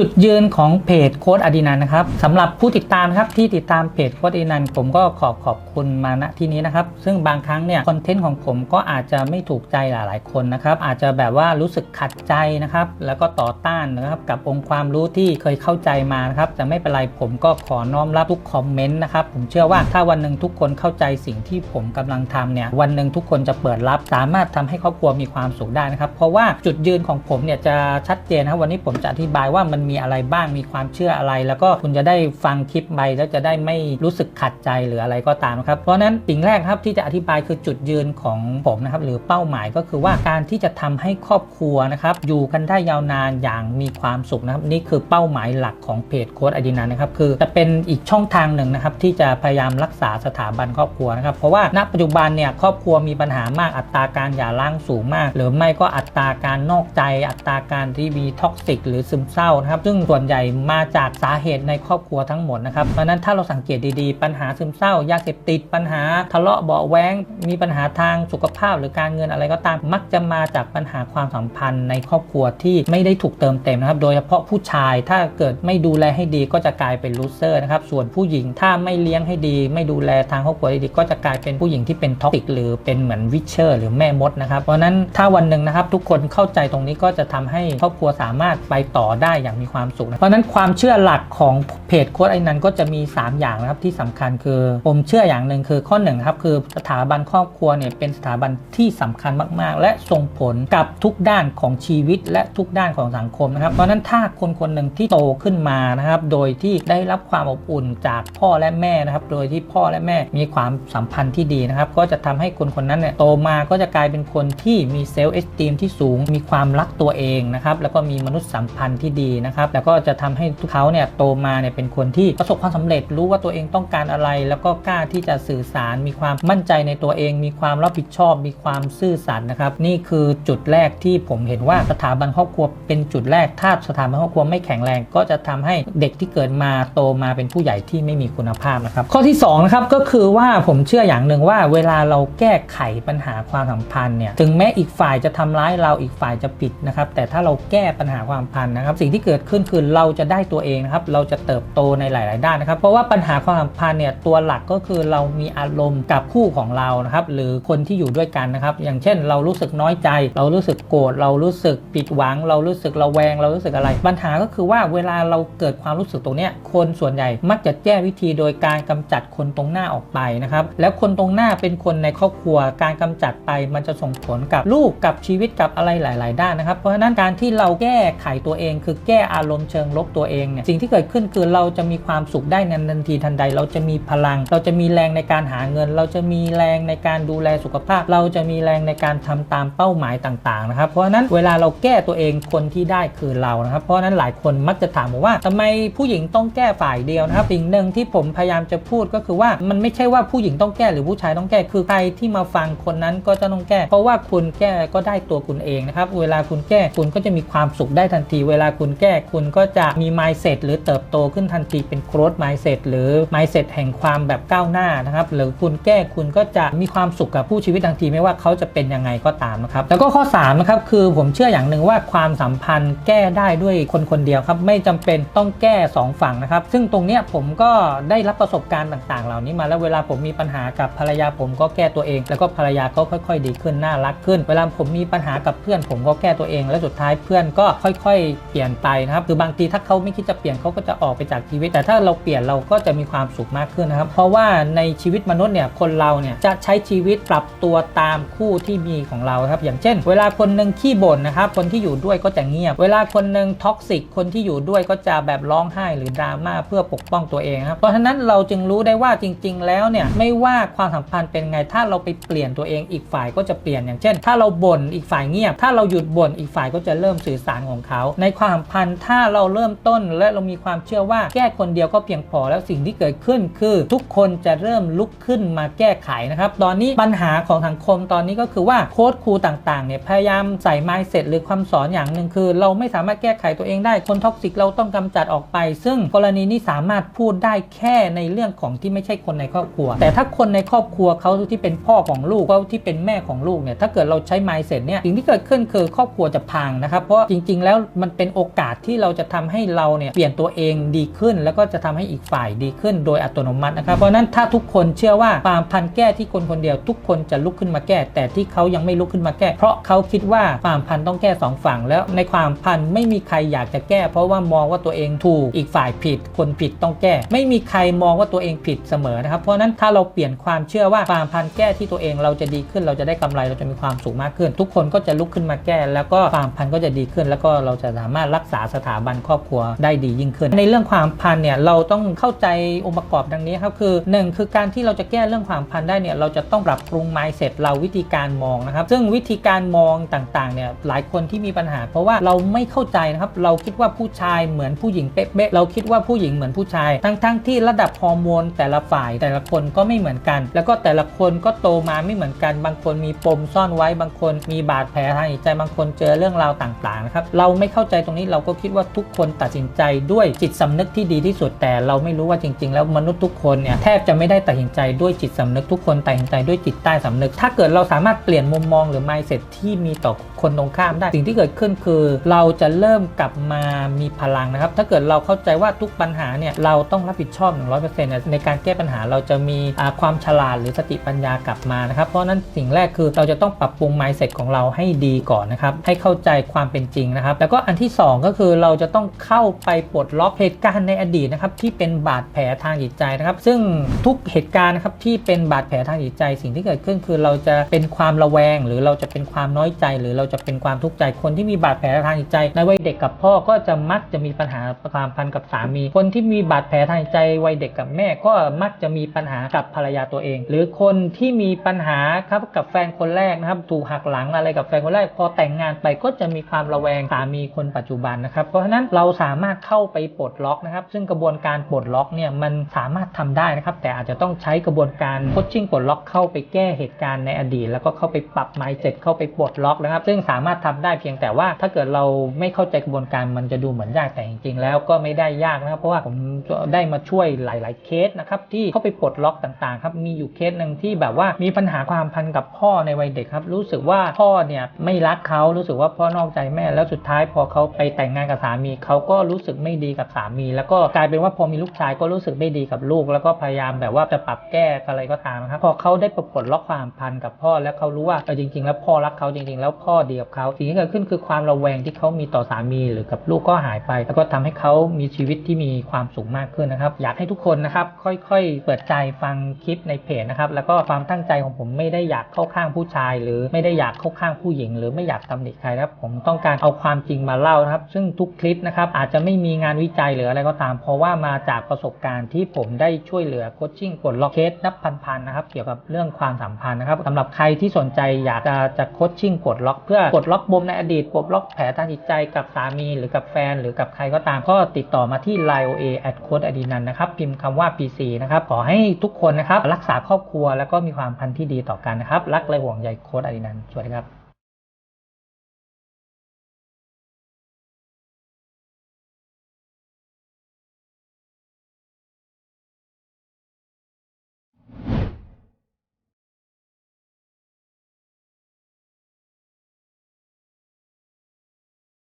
จุดยืนของเพจโค้ดอดินันนะครับสำหรับผู้ติดตามครับที่ติดตามเพจโค้ดอดินันผมก็ขอบขอบคุณมาณที่นี้นะครับ ซึ่งบางครั้งเนี่ยคอนเทนต์ของผมก็อาจจะไม่ถูกใจหลาย ๆ คนนะครับ อาจจะแบบว่ารู้สึกขัดใจนะครับ แล้วก็ต่อต้านนะครับกับองค์ความรู้ที่เคยเข้าใจมานะครับแต่ไม่เป็นไรผมก็ขอน้อมรับทุกคอมเมนต์นะครับผมเชื่อว่าถ้าวันหนึ่งทุกคนเข้าใจสิ่งที่ผมกำลังทำเนี่ยวันหนึ่งทุกคนจะเปิดรับสามารถทำให้ครอบครัวมีความสุขได้นะครับ เพราะว่าจุดยืนของผมเนี่ยจะชัดเจนนะครับวันนี้ผมจะอธิบายว่ามันมีอะไรบ้างมีความเชื่ออะไร แล้วก็คุณจะได้ฟังคลิปไปแล้วจะได้ไม่รู้สึกขัดใจหรืออะไรก็ตามครับเพราะฉะนั้นสิ่งแรกครับที่จะอธิบายคือจุดยืนของผมนะครับหรือเป้าหมายก็คือว่าการที่จะทำให้ครอบครัวนะครับอยู่กันได้ยาวนานอย่างมีความสุขนะครับนี่คือเป้าหมายหลักของเพจโค้ดอดินันนะครับคือจะเป็นอีกช่องทางหนึ่งนะครับที่จะพยายามรักษาสถาบันครอบครัวนะครับเพราะว่าณปัจจุบันเนี่ยครอบครัวมีปัญหามากอัตราการหย่าร้างสูงมาก หรือไม่ก็อัตราการนอกใจ อัตราการที่มีท็อกซิกหรือซึมเศร้านะครับซึ่งส่วนใหญ่มาจากสาเหตุในครอบครัวทั้งหมดนะครับเพราะนั้นถ้าเราสังเกตดีๆ ปัญหาซึมเศร้ายาเสพติด ปัญหาทะเลาะเบาแว้ง มีปัญหาทางสุขภาพหรือการเงินอะไรก็ตาม มักจะมาจากปัญหาความสัมพันธ์ในครอบครัวที่ไม่ได้ถูกเติมเต็มนะครับ โดยเฉพาะผู้ชายถ้าเกิดไม่ดูแลให้ดีก็จะกลายเป็นลูเซอร์นะครับส่วนผู้หญิงถ้าไม่เลี้ยงให้ดี ไม่ดูแลทางครอบครัวดีก็จะกลายเป็นผู้หญิงที่เป็นท็อกซิกหรือเป็นเหมือนวิเชอร์หรือแม่มดนะครับเพราะนั้นถ้าวันหนึ่งนะครับทุกคนเข้าใจตรงนี้ก็จะทำให้ครอบครัวสามารถไปต่อได้อย่างมีความสุขนะเพราะฉะนั้นความเชื่อหลักของเพจโค้ดไอ้นั้นก็จะมี 3 อย่างนะครับที่สำคัญคือ ผมเชื่ออย่างหนึ่งคือข้อหนึ่งครับคือสถาบันครอบครัวเนี่ยเป็นสถาบันที่สำคัญมาก ๆ และส่งผลกับทุกด้านของชีวิต และทุกด้านของสังคมนะครับเพราะฉะนั้นถ้าคนคนหนึ่งที่โตขึ้นมานะครับโดยที่ได้รับความอบอุ่นจากพ่อและแม่นะครับโดยที่พ่อและแม่มีความสัมพันธ์ที่ดีนะครับก็จะทำให้คนคนนั้นเนี่ยโตมาก็จะกลายเป็นคนที่มีเซลล์เอสติมที่สูง มีความรักตัวเองนะครับแล้วก็มีมนุษยสัมพันธ์ที่ดีนะะครับแล้วก็จะทำให้เขาเนี่ยโตมาเนี่ยเป็นคนที่ประสบความสำเร็จรู้ว่าตัวเองต้องการอะไร แล้วก็กล้าที่จะสื่อสารมีความมั่นใจในตัวเอง มีความรับผิดชอบ มีความซื่อสัตย์นะครับ นี่คือจุดแรกที่ผมเห็นว่าสถาบันครอบครัวเป็นจุดแรกถ้าสถาบันครอบครัวไม่แข็งแรง ก็จะทำให้เด็กที่เกิดมาโตมาเป็นผู้ใหญ่ที่ไม่มีคุณภาพนะครับ ข้อที่2นะครับก็คือว่าผมเชื่ออย่างหนึ่งว่า เวลาเราแก้ไขปัญหาความสัมพันธ์เนี่ยถึงแม้อีกฝ่ายจะทำร้ายเราอีกฝ่ายจะผิดนะครับแต่ถ้าเราแก้ปัญหาความสัมพันธ์นะครับสิ่งที่เกิดขึ้นคือเราจะได้ตัวเองนะครับ เราจะเติบโตในหลาย ๆ ด้านนะครับ เพราะว่าปัญหาความสัมพันธ์เนี่ยตัวหลักก็คือเรามีอารมณ์กับคู่ของเรานะครับ หรือคนที่อยู่ด้วยกันนะครับ อย่างเช่น เรารู้สึกน้อยใจ เรารู้สึกโกรธเรารู้สึกผิดหวัง เรารู้สึกระแวง เรารู้สึกอะไร ปัญหาก็คือว่าเวลาเราเกิดความรู้สึกตรงเนี้ยคนส่วนใหญ่มักจะแก้วิธีโดยการกำจัดคนตรงหน้าออกไปนะครับ แล้วคนตรงหน้าเป็นคนในครอบครัว การกำจัดไปมันจะส่งผลกับลูกกับชีวิตกับอะไรหลาย ๆ ด้านนะครับ เพราะฉะนั้นการที่เราแก้ไขตัวเองคือแก้อารมณ์เชิงลบตัวเองเนี่ยสิ่งที่เกิดขึ้นคือเราจะมีความสุขได้ในทันทีทันใด เราจะมีพลัง เราจะมีแรงในการหาเงิน เราจะมีแรงในการดูแลสุขภาพ เราจะมีแรงในการทำตามเป้าหมายต่างๆนะครับเพราะฉะนั้นเวลาเราแก้ตัวเองคนที่ได้คือเรานะครับเพราะฉะนั้นหลายคนมักจะถามผมว่าทำไมผู้หญิงต้องแก้ฝ่ายเดียวนะครับสิ่งหนึ่งที่ผมพยายามจะพูดก็คือว่ามันไม่ใช่ว่าผู้หญิงต้องแก้หรือผู้ชายต้องแก้คือใครที่มาฟังคนนั้นก็จะต้องแก้ เพราะว่าคุณแก้ก็ได้ตัวคุณเองนะครับเวลาคุณแก้คุณก็จะมีความสุขได้ทันที เวลาคุณแก้คุณก็จะมี mindset หรือเติบโตขึ้นทันทีเป็น growth mindset หรือ mindset แห่งความแบบก้าวหน้านะครับหรือคุณแก้คุณก็จะมีความสุขกับผู้ชีวิตทันทีไม่ว่าเขาจะเป็นยังไงก็ตามนะครับแล้วก็ข้อ3นะครับคือผมเชื่ออย่างหนึ่งว่าความสัมพันธ์แก้ได้ด้วยคนคนเดียวครับไม่จำเป็นต้องแก้ 2 ฝั่งนะครับซึ่งตรงเนี้ยผมก็ได้รับประสบการณ์ต่าง ๆ เหล่านี้มาแล้วเวลาผมมีปัญหากับภรรยาผมก็แก้ตัวเอง แล้วก็ภรรยาก็ค่อย ๆ ดีขึ้นน่ารักขึ้น เวลาผมมีปัญหากับเพื่อน ผมก็แก้ตัวเอง และสุดท้ายเพื่อนก็ค่อย ๆ เปลี่ยนไปนะครับคือบางทีถ้าเขาไม่คิดจะเปลี่ยนเขาก็จะออกไปจากชีวิต แต่ถ้าเราเปลี่ยนเราก็จะมีความสุขมากขึ้นนะครับ เพราะว่าในชีวิตมนุษย์เนี่ยคนเราเนี่ยจะใช้ชีวิตปรับตัวตามคู่ที่มีของเราครับอย่างเช่น เวลาคนหนึ่งขี้บ่นนะครับคนที่อยู่ด้วยก็จะเงียบ เวลาคนหนึ่งท็อกซิกคนที่อยู่ด้วยก็จะแบบร้องไห้หรือดราม่าเพื่อปกป้องตัวเองครับเพราะฉะนั้นเราจึงรู้ได้ว่าจริง ๆ แล้วเนี่ยไม่ว่าความสัมพันธ์เป็นไงถ้าเราไปเปลี่ยนตัวเองอีกฝ่ายก็จะเปลี่ยนอย่างเช่น ถ้าเราบ่นอีกฝ่ายเงียบ ถ้าเราหยุดบ่นอีกฝ่ายก็จะเริ่มสื่อสารของเขา ในความสัมพันธ์ถ้าเราเริ่มต้นและเรามีความเชื่อว่าแก้คนเดียวก็เพียงพอแล้วสิ่งที่เกิดขึ้นคือ ทุกคนจะเริ่มลุกขึ้นมาแก้ไขนะครับ ตอนนี้ปัญหาของสังคมตอนนี้ก็คือว่าโค้ดครูต่างๆเนี่ยพยายามใส่ไมซ์เสร็จหรือความสอนอย่างหนึ่งคือ เราไม่สามารถแก้ไขตัวเองได้คนท็อกซิกเราต้องกำจัดออกไป ซึ่งกรณีนี้สามารถพูดได้แค่ในเรื่องของที่ไม่ใช่คนในครอบครัว แต่ถ้าคนในครอบครัวเขาที่เป็นพ่อของลูกเขาที่เป็นแม่ของลูกเนี่ยถ้าเกิดเราใช้ไมซ์เสร็จเนี่ยสิ่งที่เกิดขึ้นคือครอบครัวจะพังนะครับเพราะจริง ๆ แล้วมันเป็นโอกาสทที่เราจะทำให้เราเนี่ยเปลี่ยนตัวเองดีขึ้น แล้วก็จะทำให้อีกฝ่ายดีขึ้นโดยอัตโนมัตินะครับเพราะฉะนั้นถ้าทุกคนเชื่อว่าความพันแก้ที่คนคนเดียวทุกคนจะลุกขึ้นมาแก้ แต่ที่เขายังไม่ลุกขึ้นมาแก้ เพราะเขาคิดว่าความพันต้องแก้สองฝั่ง แล้วในความพันไม่มีใครอยากจะแก้ เพราะว่ามองว่าตัวเองถูกอีกฝ่ายผิด คนผิดต้องแก้ ไม่มีใครมองว่าตัวเองผิดเสมอนะครับเพราะนั้นถ้าเราเปลี่ยนความเชื่อว่าความพันแก้ที่ตัวเองเราจะดีขึ้นเราจะได้กำไรเราจะมีความสุขมากขึ้น ทุกคนก็จะลุกขึ้นมาแก้ แล้วก็ความพันก็จะดีขึ้น แล้วก็เราจะสามารถรักษาสถาบันครอบครัวได้ดียิ่งขึ้น ในเรื่องความพันเนี่ยเราต้องเข้าใจองค์ประกอบดังนี้ครับคือหนึ่งคือการที่เราจะแก้เรื่องความพันได้เนี่ยเราจะต้องปรับปรุง mindset เราวิธีการมองนะครับ ซึ่งวิธีการมองต่างๆเนี่ยหลายคนที่มีปัญหา เพราะว่าเราไม่เข้าใจนะครับเราคิดว่าผู้ชายเหมือนผู้หญิงเป๊ะๆเราคิดว่าผู้หญิงเหมือนผู้ชาย ทั้งๆที่ระดับฮอร์โมนแต่ละฝ่ายแต่ละคนก็ไม่เหมือนกัน แล้วก็แต่ละคนก็โตมาไม่เหมือนกัน บางคนมีปมซ่อนไว้บางคนมีบาดแผลทางจิตใจบางคนเจอเรื่องราวต่างๆนะครับเราไม่เข้าใจตรงนี้เราก็คิดว่าทุกคนตัดสินใจด้วยจิตสำนึกที่ดีที่สุดแต่เราไม่รู้ว่าจริง ๆ แล้วมนุษย์ทุกคนเนี่ยแทบจะไม่ได้ตัดสินใจด้วยจิตสำนึกทุกคนตัดสินใจด้วยจิตใต้สำนึก ถ้าเกิดเราสามารถเปลี่ยนมุมมองหรือ mindset ที่มีต่อคนตรงข้ามได้สิ่งที่เกิดขึ้นคือ เราจะเริ่มกลับมามีพลังนะครับ ถ้าเกิดเราเข้าใจว่าทุกปัญหาเนี่ยเราต้องรับผิดชอบ 100%ในการแก้ปัญหาเราจะมีความฉลาดหรือสติปัญญากลับมานะครับเพราะนั้นสิ่งแรกคือเราจะต้องปรับปรุง mindset ของเราให้ดีก่อนนะครับให้เข้าใจความเป็นจริงนะครับแล้วก็อันที่สองก็คือเราจะต้องเข้าไปปลดล็อกเหตุการณ์ในอดีตนะครับที่เป็นบาดแผลทางจิตใจนะครับ ซึ่งทุกเหตุการณ์นะครับที่เป็นบาดแผลทางจิตใจ สิ่งที่เกิดขึ้นคือเราจะเป็นความระแวง หรือเราจะเป็นความน้อยใจ หรือเราจะเป็นความทุกข์ใจคนที่มีบาดแผลทางจิตใจ ในวัยเด็กกับพ่อก็จะมักจะมีปัญหาความพันกับสามี คนที่มีบาดแผลทางจิตใจวัยเด็กกับแม่ก็มักจะมีปัญหากับภรรยาตัวเอง หรือคนที่มีปัญหาครับกับแฟนคนแรกนะครับถูกหักหลังอะไรกับแฟนคนแรกพอแต่งงานไปก็จะมีความระแวงสามีคนปัจจุบันนะครับเพราะฉะนั้นเราสามารถเข้าไปปลดล็อกนะครับ ซึ่งกระบวนการปลดล็อกเนี่ยมันสามารถทำได้นะครับ แต่อาจจะต้องใช้กระบวนการโคชชิ่งปลดล็อกเข้าไปแก้เหตุการณ์ในอดีต แล้วก็เข้าไปปรับ mindset เข้าไปปลดล็อกนะครับ ซึ่งสามารถทำได้เพียงแต่ว่า ถ้าเกิดเราไม่เข้าใจกระบวนการมันจะดูเหมือนยากแต่จริงๆ แล้วก็ไม่ได้ยากนะครับเพราะว่าผมได้มาช่วยหลาย ๆเคสนะครับที่เข้าไปปลดล็อกต่างๆครับมีอยู่เคสหนึ่งที่แบบว่ามีปัญหาความพันกับพ่อในวัยเด็กครับ รู้สึกว่าพ่อเนี่ยไม่รักเขารู้สึกว่าพ่อนอกใจแม่แล้วสุดท้ายพอเขาไปแต่งงานกับสามีเขาก็รู้สึกไม่ดีกับสามี แล้วก็กลายเป็นว่าพอมีลูกชายก็รู้สึกไม่ดีกับลูก แล้วก็พยายามแบบว่าจะปรับแก้อะไรก็ตามนะครับพอเขาได้ปลดล็อกความพันกับพ่อแล้วเขารู้ว่าเออจริง ๆ แล้วพ่อรักเขาจริง ๆ แล้วพ่อดีกับเขาสิ่งที่เกิดขึ้นคือความระแวงที่เขามีต่อสามีหรือกับลูกก็หายไป แล้วก็ทำให้เขามีชีวิตที่มีความสุขมากขึ้นนะครับ อยากให้ทุกคนนะครับค่อยๆ เปิดใจฟังคลิปในเพจนะครับแล้วก็ความตั้งใจของผมไม่ได้อยากเข้าข้างผู้ชาย หรือไม่ได้อยากเข้าข้างผู้หญิง หรือไม่อยากตำหนิใครนะครับผมต้องการเอาความจริงมาเล่านะครับ ซึ่งทุกคลิปนะครับ อาจจะไม่มีงานวิจัยหรืออะไรก็ตาม เพราะว่ามาจากประสบการณ์ที่ผมได้ช่วยเหลือโคชชิ่งปลดล็อกเคสนับพันๆนะครับ เกี่ยวกับเรื่องความสัมพันธ์นะครับสำหรับใครที่สนใจอยากจะจะโคชชิ่งปลดล็อก เพื่อปลดล็อกปมในอดีตปลดล็อกแผลทางจิตใจกับสามีหรือกับแฟน หรือกับใครก็ตาม ก็ติดต่อมาที่ line OA at coach อดีนันนะครับพิมพ์คำว่า PC นะครับขอให้ทุกคนนะครับรักษาครอบครัวแล้วก็มีความพันธ์ที่ดีต่อกันนะครับรักและห่วงใยโค้ดอดีนันสวัสดีครับ